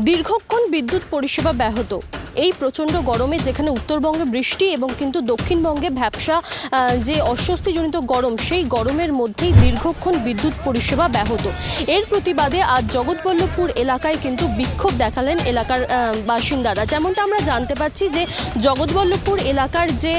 দীর্ঘক্ষণ বিদ্যুৎ পরিষেবা ব্যাহত। এই প্রচণ্ড গরমে যেখানে উত্তরবঙ্গে বৃষ্টি এবং কিন্তু দক্ষিণবঙ্গে ভ্যাবসা যে অস্বস্তিজনিত গরম, সেই গরমের মধ্যেই দীর্ঘক্ষণ বিদ্যুৎ পরিষেবা ব্যাহত। এর প্রতিবাদে আজ জগৎবল্লভপুর এলাকায় কিন্তু বিক্ষোভ দেখালেন এলাকার বাসিন্দারা। যেমনটা আমরা জানতে পারছি যে জগৎবল্লভপুর এলাকার যে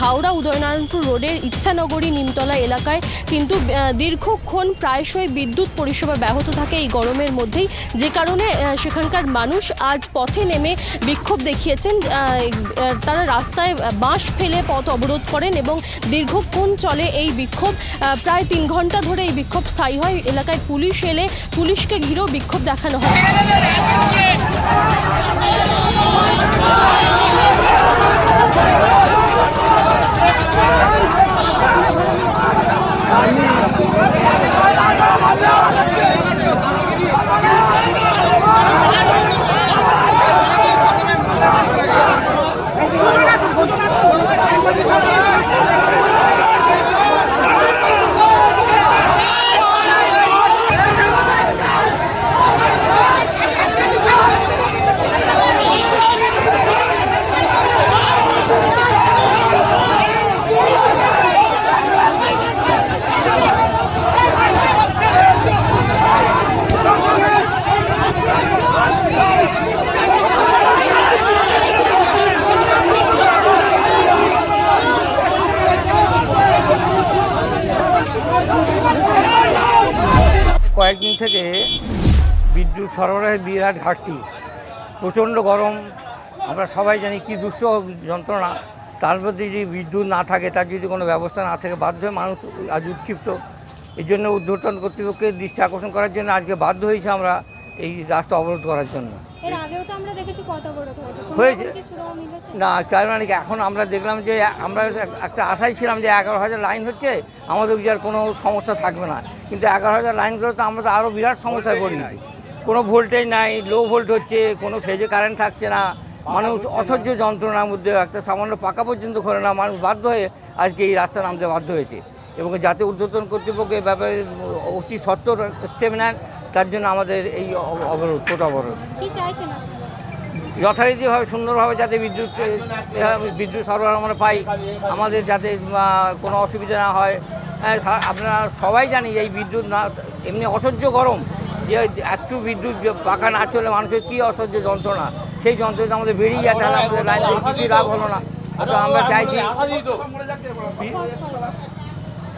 হাওড়া উদয়নারায়ণপুর রোডের ইচ্ছানগরী নিমতলা এলাকায় কিন্তু দীর্ঘক্ষণ প্রায়শই বিদ্যুৎ পরিষেবা ব্যাহত থাকে এই গরমের মধ্যেই। যে কারণে সেখানকার মানুষ আজ পথে নেমে বিক্ষোভ দেখিয়েছেন আহ, আহ, তারা রাস্তায় বাঁশ ফেলে পথ অবরোধ করেন এবং দীর্ঘক্ষণ চলে এই বিক্ষোভ। প্রায় তিন ঘণ্টা ধরে এই বিক্ষোভ স্থায়ী হয়। এলাকায় পুলিশ এলে পুলিশকে ঘিরেও বিক্ষোভ দেখানো হয়। থেকে বিদ্যুৎ সরবরাহের বিরাট ঘাটতি। প্রচণ্ড গরম। আমরা সবাই জানি কি দুঃসহ যন্ত্রণা। তার মধ্যে যদি বিদ্যুৎ না থাকে তার যদি কোনো ব্যবস্থা না থাকে বাধ্য হয়ে মানুষ আজ উৎক্ষিপ্ত। এই জন্য উদ্যোতন কর্তৃপক্ষের দৃষ্টি আকর্ষণ করার জন্য আজকে বাধ্য হয়েছে আমরা এই রাস্তা অবরোধ করার জন্য। এর আগেও তো আমরা দেখেছি কত অবরোধ হয়েছে। না, তার মানে কি, এখন আমরা দেখলাম যে আমরা একটা আশাই ছিলাম যে এগারো হাজার লাইন হচ্ছে, আমাদের বিচার কোনো সমস্যা থাকবে না। কিন্তু এগারো হাজার লাইনগুলো তো আমরা তো আরও বিরাট সমস্যায় পড়ে গেছি। কোনো ভোল্টেজ নাই লো ভোল্ট হচ্ছে, কোনো ফেজে কারেন্ট থাকছে না। মানুষ অসহ্য যন্ত্রণার মধ্যে একটা সামান্য পাকা পর্যন্ত করে না, মানুষ বাধ্য হয়ে আজকে এই রাস্তা নামতে বাধ্য হয়েছে। এবং যাতে ঊর্ধ্বতন কর্তৃপক্ষ এ ব্যাপারে অতি সত্তর স্টেপ নেন, তার জন্য আমাদের এই অবরোধ কোটা অবরোধ। কি চাইছেন যথারীতিভাবে সুন্দরভাবে যাতে বিদ্যুৎ বিদ্যুৎ সরবরাহ আমরা পাই আমাদের যাতে কোনো অসুবিধা না হয়। হ্যাঁ, আপনারা সবাই জানি এই বিদ্যুৎ না এমনি অসহ্য গরম যে একটু বিদ্যুৎ যে পাকা না চলে মানুষের কী অসহ্য যন্ত্রণা? সেই যন্ত্রণা আমাদের বেরিয়ে যায় তাহলে আমাদের লাইন থেকে কিছুই লাভ হলো না। তো আমরা চাইছি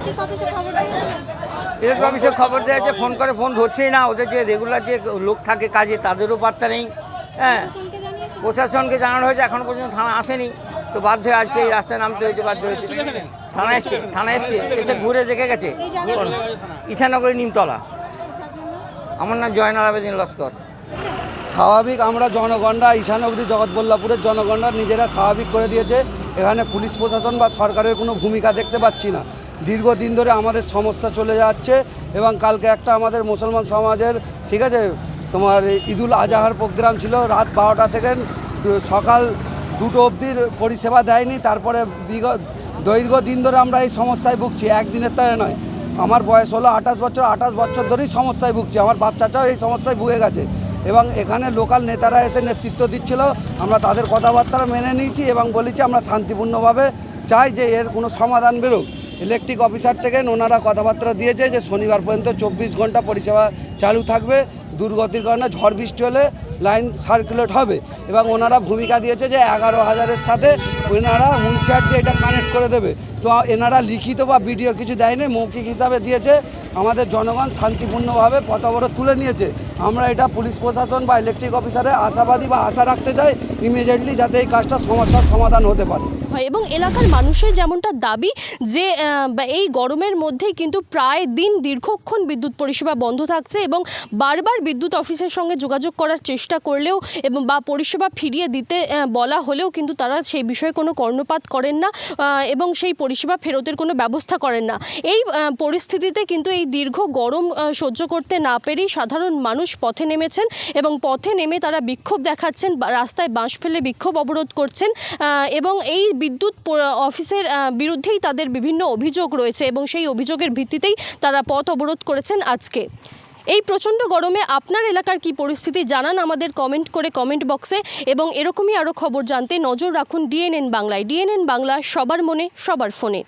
ঠিক অফিসে খবর দেওয়া ইলেকট্রিক দিয়েছে ফোন করে ফোন ধরছেই না। ওদের যে রেগুলার যে লোক থাকে কাজে তাদেরও পাত্তা নেই। হ্যাঁ। প্রশাসনকে জানানো হয়েছে এখনও পর্যন্ত থানা আসেনি। তো বাধ্য হয়ে আজকে এই রাস্তায় নামতে হয়েছে বাধ্য হয়েছে। থানা এসছে থানা এসছে এসে ঘুরে দেখে গেছে। এই জায়গাটা ঈশানগরী নিমতলা? আমার নাম জয়নাল আবেদিন লস্কর। স্বাভাবিক আমরা জনগণরা ঈশানগরী জগৎবল্লভপুরের জনগণরা নিজেরা স্বাভাবিক করে দিয়েছে এখানে পুলিশ প্রশাসন বা সরকারের কোনো ভূমিকা দেখতে পাচ্ছি না। দীর্ঘদিন ধরে আমাদের সমস্যা চলে যাচ্ছে এবং কালকে একটা আমাদের মুসলমান সমাজের ঠিক আছে তোমার ঈদুল আজহার প্রোগ্রাম ছিল, রাত বারোটা থেকে সকাল দুটো অবধির পরিষেবা দেয়নি, তারপরে বিগত দৈর্ঘ্য দিন ধরে আমরা এই সমস্যায় ভুগছি, একদিনের তারে নয়। আমার বয়স হলো আঠাশ বছর আঠাশ বছর ধরেই সমস্যায় ভুগছি, আমার বাপ চাচাও এই সমস্যায় ভুগে গেছে। এবং এখানে লোকাল নেতারা এসে নেতৃত্ব দিচ্ছিল, আমরা তাদের কথাবার্তা মেনে নিয়েছি এবং বলেছি আমরা শান্তিপূর্ণভাবে চাই যে এর কোনো সমাধান বেরোক। ইলেকট্রিক অফিসার থেকে ওনারা কথাবার্তা দিয়েছে যে শনিবার পর্যন্ত চব্বিশ ঘণ্টা পরিষেবা চালু থাকবে। দুর্গতির কারণে ঝড় বৃষ্টি হলে লাইন সার্কুলেট হবে এবং ওনারা ভূমিকা দিয়েছে যে এগারো হাজারের সাথে ওনারা মুন্সিয়ার দিয়ে এটা কানেক্ট করে দেবে। তো এনারা লিখিত বা ভিডিও কিছু দেয়নি, মৌখিক হিসাবে দিয়েছে। আমাদের জনগণ শান্তিপূর্ণভাবে পথ অবরোধ তুলে নিয়েছে। আমরা এটা পুলিশ প্রশাসন বা ইলেকট্রিক অফিসারে আশাবাদী বা আশা রাখতে চাই ইমিডিয়েটলি যাতে এই কাজটা সমস্যার সমাধান হতে পারে। এবং এলাকার মানুষের যেমনটা দাবি যে এই গরমের মধ্যেই কিন্তু প্রায় দিন দীর্ঘক্ষণ বিদ্যুৎ পরিষেবা বন্ধ থাকছে এবং বারবার বিদ্যুৎ অফিসের সঙ্গে যোগাযোগ করার চেষ্টা করলেও এবং বা পরিষেবা ফিরিয়ে দিতে বলা হলেও কিন্তু তারা সেই বিষয়ে কোনো কর্ণপাত করেন না এবং সেই পরিষেবা ফেরতের কোনো ব্যবস্থা করেন না। এই পরিস্থিতিতে কিন্তু এই দীর্ঘ গরম সহ্য করতে না পেরেই সাধারণ মানুষ পথে নেমেছেন এবং পথে নেমে তারা বিক্ষোভ দেখাচ্ছেন রাস্তায় বাঁশ ফেলে বিক্ষোভ অবরোধ করছেন এবং এই বিদ্যুৎ অফিসের বিরুদ্ধেই তাদের বিভিন্ন অভিযোগ রয়েছে এবং সেই অভিযোগের ভিত্তিতেই তারা পথ অবরোধ করেছেন আজকে। এই প্রচণ্ড গরমে আপনার এলাকার কি পরিস্থিতি জানান আমাদের কমেন্ট করে কমেন্ট বক্সে এবং এরকমই আরও খবর জানতে নজর রাখুন ডিএনএন বাংলায়। ডিএনএন বাংলা, সবার মনে, সবার ফোনে।